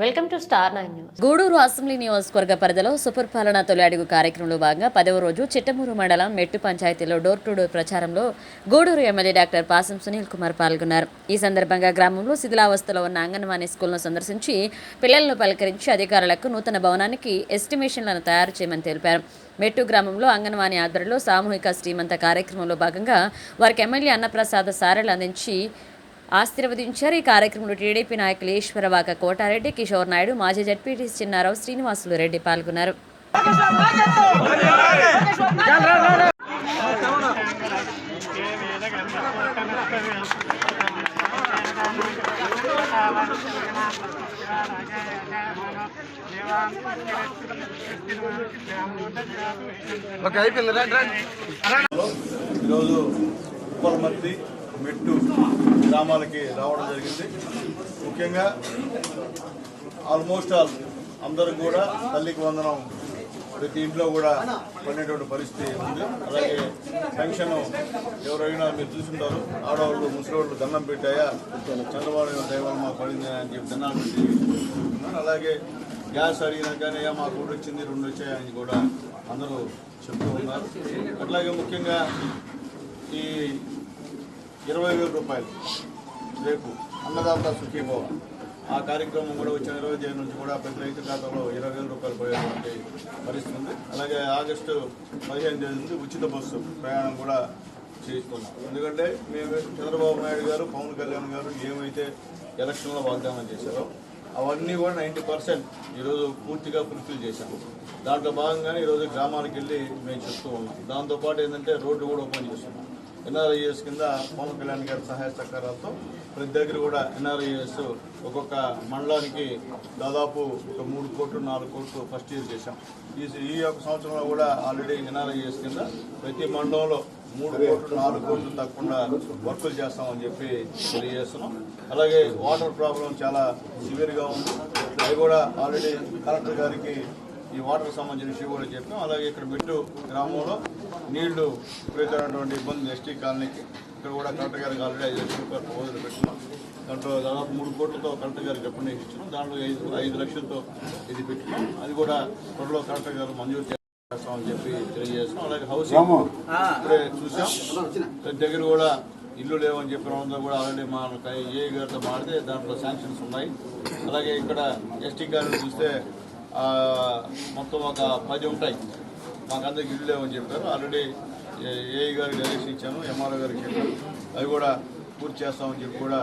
Welcome to star nine news. Gudur assembly నియోజకవర్గ పరిధిలో సుపరిపాలన తొలి అడుగు కార్యక్రమంలో భాగంగా పదవ రోజు చిట్టమూరు మండలం మెట్టు పంచాయతీలో డోర్ టు డోర్ ప్రచారంలో గూడూరు ఎమ్మెల్యే డాక్టర్ పాసం సునీల్ కుమార్ పాల్గొన్నారు. ఈ సందర్భంగా గ్రామంలో శిథిలావస్థలో ఉన్న అంగన్వాడీ స్కూల్ను సందర్శించి పిల్లలను పలకరించి అధికారులకు నూతన భవనానికి ఎస్టిమేషన్లను తయారు చేయమని తెలిపారు. మెట్టు గ్రామంలో అంగన్వాడీ ఆధ్వర్యంలో సామూహిక శ్రీమంత కార్యక్రమంలో భాగంగా వారికి ఎమ్మెల్యే అన్నప్రసాద సారెలు అందించి ఆశీర్వదించారు. ఈ కార్యక్రమంలో టీడీపీ నాయకులు ఈశ్వరవాక కోటారెడ్డి కిషోర్ నాయుడు మాజీ జడ్పీటీసీ చిన్నారావు శ్రీనివాసులు రెడ్డి పాల్గొన్నారు. ఓకే అయిపోయింది. రండి రండి. ఈరోజు ఉప్పలమర్తి మెట్టు గ్రామాలకి రావడం జరిగింది. ముఖ్యంగా ఆల్మోస్ట్ ఆల్ అందరూ కూడా తల్లికి వందనం. ప్రతి ఇంట్లో కూడా పడినటువంటి పరిస్థితి ఉంది. అలాగే పెన్షన్ ఎవరైనా మీరు చూసుంటారు. ఆడవాళ్ళు ముసలివాళ్ళు దండం పెట్టాయా? చంద్రబాబు దైవాలు మాకు పడింది అని చెప్పి దండాలు పెట్టి అలాగే గ్యాస్ అడిగినా కానీ "అయ్యా, మాకు ఒకటి వచ్చింది రెండు వచ్చాయని కూడా అందరూ చెప్తూ ఉన్నారు. అట్లాగే ముఖ్యంగా ఈ ఇరవై వేల రూపాయలు. రేపు అన్నదాత సుఖీభవ. ఆ కార్యక్రమం కూడా వచ్చిన ఇరవై తేదీ నుంచి కూడా ప్రతి రైతు ఖాతాలో ఇరవై వేల రూపాయలు పోయేటువంటి పరిస్థితి ఉంది. అలాగే ఆగస్టు పదిహేను తేదీ నుంచి ఉచిత బస్సు ప్రయాణం కూడా చేస్తున్నాం ఎందుకంటే మేము చంద్రబాబు నాయుడు గారు పవన్ కళ్యాణ్ గారు ఏమైతే ఎలక్షన్లో వాగ్దానం చేశారో అవన్నీ కూడా నైంటీ పర్సెంట్ ఈరోజు పూర్తిగా ఫుల్ఫిల్ చేశాము దాంట్లో భాగంగానే ఈరోజు గ్రామాలకు వెళ్ళి మేము చెప్తూ ఉన్నాం. దాంతోపాటు ఏంటంటే రోడ్డు కూడా ఓపెన్ చేస్తున్నాం. ఎన్ఆర్ఐఎస్ కింద పవన్ కళ్యాణ్ గారి సహాయ సహకారాలతో ప్రతి దగ్గర కూడా ఎన్ఆర్ఐఎస్ ఒక్కొక్క మండలానికి దాదాపు ఒక మూడు కోట్లు నాలుగు కోట్లు ఫస్ట్ ఇయర్ చేశాం. ఈ ఈ యొక్క సంవత్సరంలో కూడా ఆల్రెడీ ఎన్ఆర్ఐఎస్ కింద ప్రతి మండలంలో మూడు కోట్లు నాలుగు కోట్లు తగ్గకుండా వర్కులు చేస్తామని చెప్పి తెలియజేస్తున్నాం. అలాగే వాటర్ ప్రాబ్లం చాలా సివియర్గా ఉంది. అవి కూడా ఆల్రెడీ కలెక్టర్ గారికి ఈ వాటర్ సంబంధించిన విషయం కూడా చెప్పాం. అలాగే ఇక్కడ మెట్టు గ్రామంలో నీళ్ళు విపరీతమైనటువంటి ఇబ్బంది ఎస్టీ కాలనీకి. ఇక్కడ కూడా కలెక్టర్ గారికి ఆల్రెడీ ఐదు లక్షల రూపాయలు ప్రపోజల్ పెట్టినాం. దాంట్లో దాదాపు మూడు కోట్లతో కలెక్టర్ గారికి రికమెండేషన్ ఇచ్చినాం దాంట్లో ఐదు ఐదు లక్షలతో ఇది పెట్టినాం. అది కూడా త్వరలో కలెక్టర్ గారు మంజూరు చేస్తామని చెప్పి తెలియజేస్తున్నాం. అలాగే హౌసింగ్ ఇప్పుడే చూసాం. ప్రతి దగ్గర కూడా ఇల్లు లేవని చెప్పిన వాళ్ళందరూ కూడా ఆల్రెడీ మా ఏ గారితో మాడితే దాంట్లో శాంక్షన్స్ ఉన్నాయి. అలాగే ఇక్కడ ఎస్టీ కాలనీ చూస్తే మొత్తం ఒక పది ఉంటాయి. మాకందరికి ఇల్లు లేవని చెప్పారు. ఆల్రెడీ ఏఈ గారికి డైరెక్షన్ ఇచ్చాను ఎంఆర్ఓ గారికి చెప్పాను అవి కూడా పూర్తి చేస్తామని చెప్పి కూడా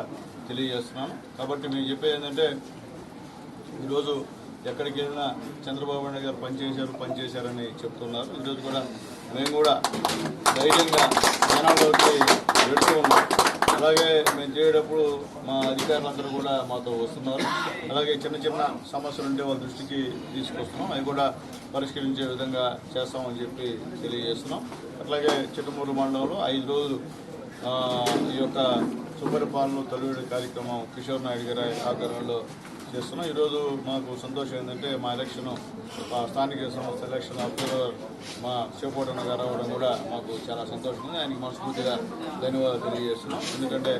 తెలియజేస్తున్నాను. కాబట్టి మేము చెప్పేది ఏంటంటే ఈరోజు ఎక్కడికి వెళ్ళినా చంద్రబాబు నాయుడు గారు పనిచేశారు పనిచేశారని చెప్తున్నారు. ఈరోజు కూడా మేము కూడా ధైర్యంగా జనాల్లోకి అలాగే మేము చేయడప్పుడు మా అధికారులందరూ కూడా మాతో వస్తున్నారు. అలాగే చిన్న చిన్న సమస్యలు ఉంటే వాళ్ళ దృష్టికి తీసుకొస్తున్నాం. అవి కూడా పరిష్కరించే విధంగా చేస్తామని చెప్పి తెలియజేస్తున్నాం. అట్లాగే చిట్టమూరు మండలంలో ఐదు రోజులు ఈ యొక్క సుపరిపాలన తొలివేడి కార్యక్రమం కిషోర్ నాయుడు గారి ఆధ్వర్యంలో చేస్తున్నాం. ఈరోజు మాకు సంతోషం ఏంటంటే మా ఎలక్షన్ మా స్థానిక సంస్థ ఎలక్షన్ అబ్జర్వర్ మా శివపోటన్న గారు అవ్వడం కూడా మాకు చాలా సంతోషం ఉంది ఆయనకి మనస్ఫూర్తిగా ధన్యవాదాలు తెలియజేస్తున్నాం. ఎందుకంటే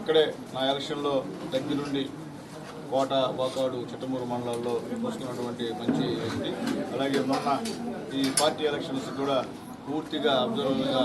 ఇక్కడే నా ఎలక్షన్లో దగ్గరుండి కోట వాకాడు చిట్టమూరు మండలాల్లో వస్తున్నటువంటి మంచి వ్యక్తి. అలాగే మొన్న ఈ పార్టీ ఎలక్షన్స్ కూడా పూర్తిగా అబ్జర్వర్గా